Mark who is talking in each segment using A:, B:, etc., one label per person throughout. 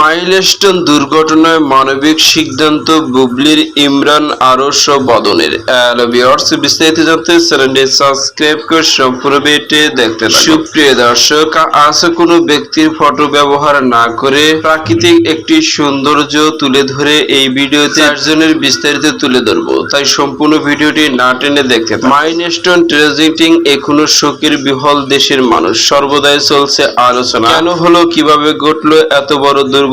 A: Milestone দুর্ঘটনায় মানবিক সিদ্ধান্ত বুবলির ইমরান আরস বদনের। ভিউয়ার্স বিস্তারিত জানতে চ্যানেলটি সাবস্ক্রাইব করে সম্পূর্ণ দেখতে সুপ্রিয় দর্শক, আজ কোনো ব্যক্তির ফটো ব্যবহার না করে প্রাকৃতিক একটি সৌন্দর্য তুলে ধরে এই ভিডিওতে চারজনের বিস্তারিত তুলে ধরবো। তাই সম্পূর্ণ ভিডিওটি না টেনে দেখতে। মাইলস্টোন ট্রেজিটিং এখনও শোকের বিহল দেশের মানুষ। সর্বদাই চলছে আলোচনা। কেন হলো, কীভাবে ঘটলো, এত বড় দুর্ঘটনা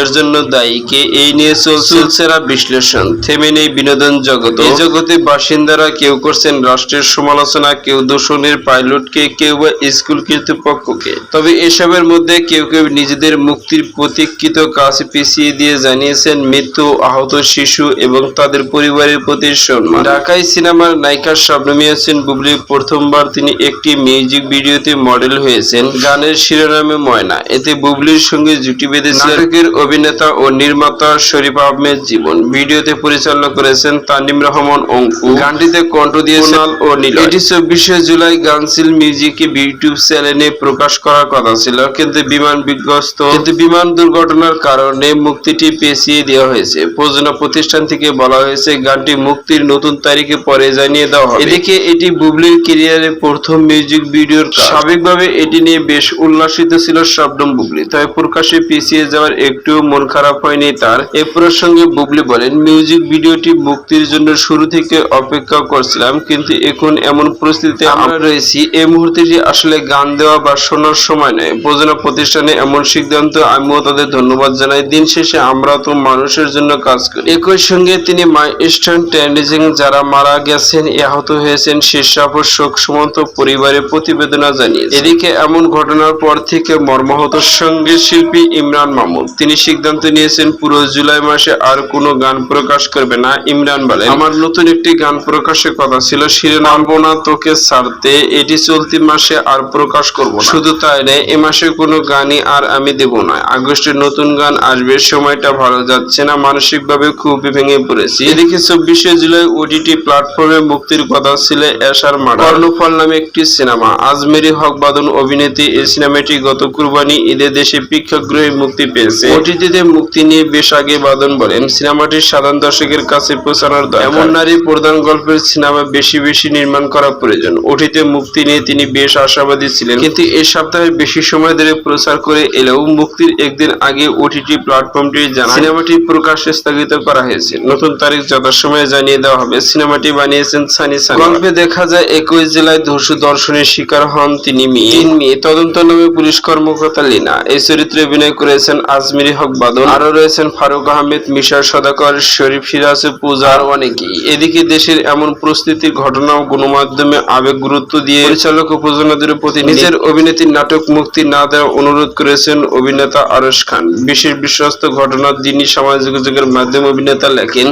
A: এর জন্য দায়ী কে? এই নিয়ে চলছে সেরা বিশ্লেষণ। থেমে নেই বিনোদন জগৎ এই জগতে বাসিন্দারা কেউ করছেন রাষ্ট্রের সমালোচনা কেউ দূষণের পাইলটকে কেউ বা স্কুল কর্তৃপক্ষকে। তবে এসবের মধ্যে কেউ কেউ নিজেদের মুক্তির প্রতীক্ষিত কাজ পিছিয়ে দিয়ে জানিয়েছেন মৃত্যু আহত শিশু এবং তাদের পরিবারের প্রতি সম্মান। ঢাকাই সিনেমার নায়িকা শবনমী হোসেন বুবলি প্রথমবার তিনি একটি মিউজিক ভিডিওতে মডেল হয়েছেন। গানের শিরোনামে ময়না। এতে বুবলির সঙ্গে জুটি বেঁধেছে নাটকের অভিনেতা ও নির্মাতা শরীফ আহমেদ জীবন। ভিডিওতে পরিচালনা করেছেন তানিম রহমান অঙ্কু। গানটিতে কণ্ঠ দিয়েছেন ও নীল এটি চব্বিশে জুলাই গানসিল মিউজিকে ইউটিউব চ্যানেলে প্রকাশ করার কথা ছিল। কিন্তু বিমান বিধ্বস্ত কিন্তু বিমান দুর্ঘটনার কারণে মুক্তিটি পেছিয়ে দেওয়া হয়েছে। প্রযোজনা প্রতিষ্ঠান থেকে বলা হয়েছে গানটি মুক্তির নতুন তারিখে পরে জানিয়ে দেওয়া হবে। এদিকে এটি বুবলির ক্যারিয়ারের প্রথম মিউজিক ভিডিওর। স্বাভাবিকভাবে এটি নিয়ে বেশ উল্লাসিত ছিল শবনম বুবলি। তবে প্রকাশে পিছিয়ে যাওয়ার একটু মন খারাপ হয়নি তার। এ প্রসঙ্গে বুবলি বলেন মিউজিক ভিডিওটি মুক্তির জন্য শুরু থেকে অপেক্ষা করছিলাম কিন্তু এখন এমন পরিস্থিতিতে আমরা রয়েছি। এই মুহূর্তেটি আসলে গান দেওয়া বা শোনার সময় নয় প্রযোজনা প্রতিষ্ঠানে এমন সিদ্ধান্ত আমিও তাদের ধন্যবাদ জানাই। দিন শেষে আমরা তো মানুষের জন্য কাজ করি। একই সঙ্গে তিনি মাই ইস্টার্ন ট্যান্ডিজিং যারা মারা গেছেন আহত হয়েছেন শীর্ষাপ শোক সুমন্ত পরিবারের প্রতিবেদনা জানিয়েছে এদিকে এমন ঘটনার পর থেকে মর্মাহত সংগীত শিল্পী ইমরান মামুন তিনি সিদ্ধান্ত নিয়েছেন পুরো জুলাই মাসে আর কোনো গান প্রকাশ করবে না ইমরান বলেন আমার নতুন একটি গান প্রকাশের কথা ছিল শিরোনাম না তোকে ছাড়তে এটি চলতি মাসে আর প্রকাশ করব শুধু তাই নয় এ মাসে কোনো গানই আর আমি দেব না। আগস্টে নতুন গান আসবে সময়টা ভালো যাচ্ছে না মানসিকভাবে খুব ভেঙে পড়েছি। এদিকে চব্বিশে জুলাই ওটিটি প্ল্যাটফর্মে মুক্তির কথা ছিল এশার মার্ডার কর্ণফল নামে একটি সিনেমা। আজমেরি হক বাদন অভিনেত্রী এই সিনেমাটি গত কুরবানি ঈদে দেশে প্রেক্ষাগৃহে মুক্তি পেয়েছে। ওটিটিতে মুক্তি নিয়ে বেশ আগে বাদন বলেন। সিনেমাটি সাধারণ দর্শকের কাছে পৌঁছানোর। এমন নারী প্রধান গল্পের সিনেমা বেশি বেশি নির্মাণ করা প্রয়োজন। ওটিতে মুক্তি নিয়ে তিনি বেশ আশাবাদী ছিলেন। কিন্তু এই সপ্তাহে বেশি সময় ধরে প্রচার করে এলেও মুক্তির একদিন আগে ওটিটি প্ল্যাটফর্মটি জানায়। সিনেমাটি প্রকাশ স্থগিত করা হয়েছে। নতুন তারিখ যথাসময়ে জানিয়ে দেওয়া হবে। সিনেমাটি বানিয়েছেন সানি সানি। গল্পে দেখা যায় একই জেলায় ধর্ষু দর্শনের শিকার হন তিনি মেয়ে। মেয়ে। তদন্ত নামে পুলিশ কর্মকর্তা লিনা। এই চরিত্রে অভিনয় করেছেন আজমিরি হক বাদল। আরও রয়েছেন ফারুক আহমেদ মিশার সদাকর শরীফ সিরাজ পূজা আর অনেকেই। এদিকে দেশের এমন প্রস্তুতি ঘটনা ও গণমাধ্যমে আবেগ গুরুত্ব দিয়ে পরিচালক ও প্রযোজনাদের প্রতি নিজের অভিনেত্রীর নাটক মুক্তি না দেওয়া অনুরোধ করেছেন অভিনেতা আরশ খান। বিশেষ বিশ্বস্ত ঘটনার দিনই সামাজিক যোগাযোগের মাধ্যমে অভিনেতা লেখেন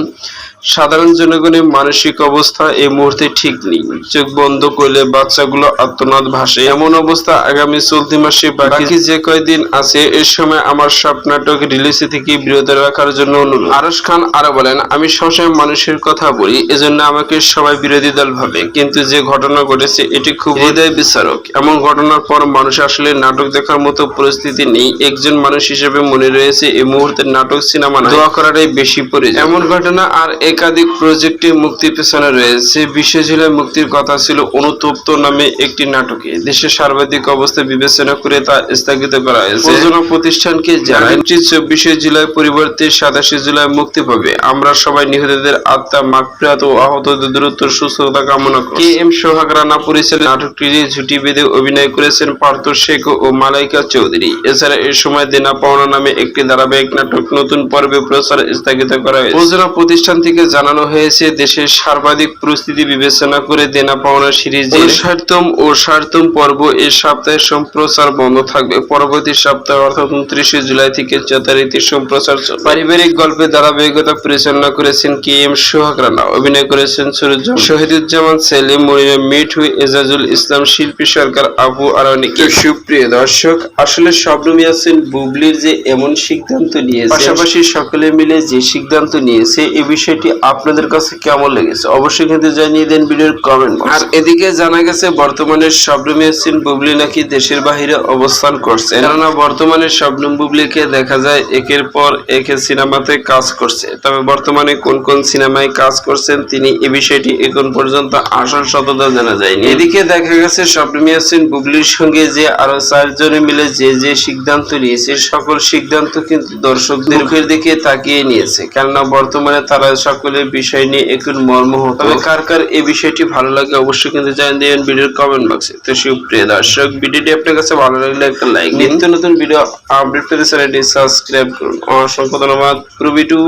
A: সাধারণ জনগণের মানসিক অবস্থা এই মুহূর্তে ঠিক নেই। চোখ বন্ধ করলে বাচ্চাগুলো আত্মনাদ ভাসে। এমন অবস্থা আগামী চলতি মাসে বাকি যে কয়দিন আছে, এ সময় আমার সব নাটক রিলিজ থেকে বিরত রাখার জন্য অনুরোধ। আরশ খান আরও বলেন, আমি সবসময় মানুষের কথা বলি, এজন্য আমাকে সবাই বিরোধী দল ভাবে। কিন্তু যে ঘটনা ঘটেছে, এটি খুব হৃদয় বিচারক এমন ঘটনার পর মানুষ আসলে নাটক দেখার মতো পরিস্থিতি নেই। একজন মানুষ হিসেবে মনে রয়েছে এই মুহূর্তে নাটক, সিনেমা দোয়া করাটাই বেশি প্রয়োজন। এমন ঘটনা আর একাধিক প্রজেক্টে মুক্তির পেছনে রয়েছে। বিশ্ব জুলাই মুক্তির কথা ছিল অনুতপ্ত নামে একটি নাটকে। দেশের সার্বাধিক অবস্থা বিবেচনা করে তা স্থগিত করা হয়েছে। প্রযোজনা প্রতিষ্ঠানকে জানায় চব্বিশে জুলাই পরিবর্তে সাতাশে জুলাই মুক্তি পাবে। আমরা সবাই নিহতদের আত্মা মাগফিরাত ও আহতদের দ্রুত সুস্থতা কামনা করি কে এম সোহাগ রানা পরিচালিত নাটকটিতে ঝুটি বেঁধে অভিনয় করেছেন পার্থ শেখ ও মালাইকা চৌধুরী। এছাড়া এই সময় দেনা পাওনা নামে একটি ধারাবাহিক নাটক নতুন পর্বে প্রচার স্থগিত করা হয়েছে। প্রযোজনা প্রতিষ্ঠান থেকে জানানো হয়েছে দেশের সর্বাধিক পরিস্থিতি বিবেচনা করে দেনা পাওনা সিরিজের ষাটতম ও ষাটতম পর্ব এই সপ্তাহে সম্প্রচার বন্ধ থাকবে। পরবর্তী সপ্তাহে অর্থাৎ উনত্রিশে জুলাই থেকে যথারীতি সম্প্রচার পারিবারিক গল্পে ধারাবাহিকতা পরিচালনা করেছেন কে এম সোহাগ রানা অভিনয় করেছেন সুরজ শহীদুজ্জামান সেলিম মনিরা মিঠু এজাজুল ইসলাম শিল্পী সরকার আবু আর অনেকে সুপ্রিয় দর্শক আসলে স্বপ্ন আছেন বুবলির যে এমন সিদ্ধান্ত নিয়েছে পাশাপাশি সকলে মিলে যে সিদ্ধান্ত নিয়েছে এ বিষয়টি আপনাদের কাছে কেমন লেগেছে? অবশ্যই কিন্তু জানিয়ে দেন ভিডিওর কমেন্ট আর এদিকে জানা গেছে, বর্তমানে শবনম ইয়াসিন বুবলি নাকি দেশের বাহিরে অবস্থান করছে। কেননা, বর্তমানে শবনম বুবলিকে দেখা যায় একের পর একে সিনেমাতে কাজ করছে। তবে বর্তমানে কোন কোন সিনেমায় কাজ করছেন তিনি এ বিষয়টি এখন পর্যন্ত আসল সততা জানা যায়নি। এদিকে দেখা গেছে, শবনম ইয়াসিন বুবলির সঙ্গে যে আরও চারজনে মিলে যে যে সিদ্ধান্ত নিয়েছে, সকল সিদ্ধান্ত কিন্তু দর্শকদের দিকে তাকিয়ে নিয়েছে। কেননা, বর্তমানে তারা সকলের বিষয় নিয়ে একটু মর্ম তবে কার কার এই বিষয়টি ভালো লাগে অবশ্যই কিন্তু জানিয়ে দেবেন ভিডিওর কমেন্ট বক্সে তো সুপ্রিয় দর্শক ভিডিওটি আপনার কাছে ভালো লাগলে একটা লাইক নিত্য নতুন ভিডিও আপডেট পেতে চ্যানেলটি সাবস্ক্রাইব করুন। অসংখ্য ধন্যবাদ। প্রবি টু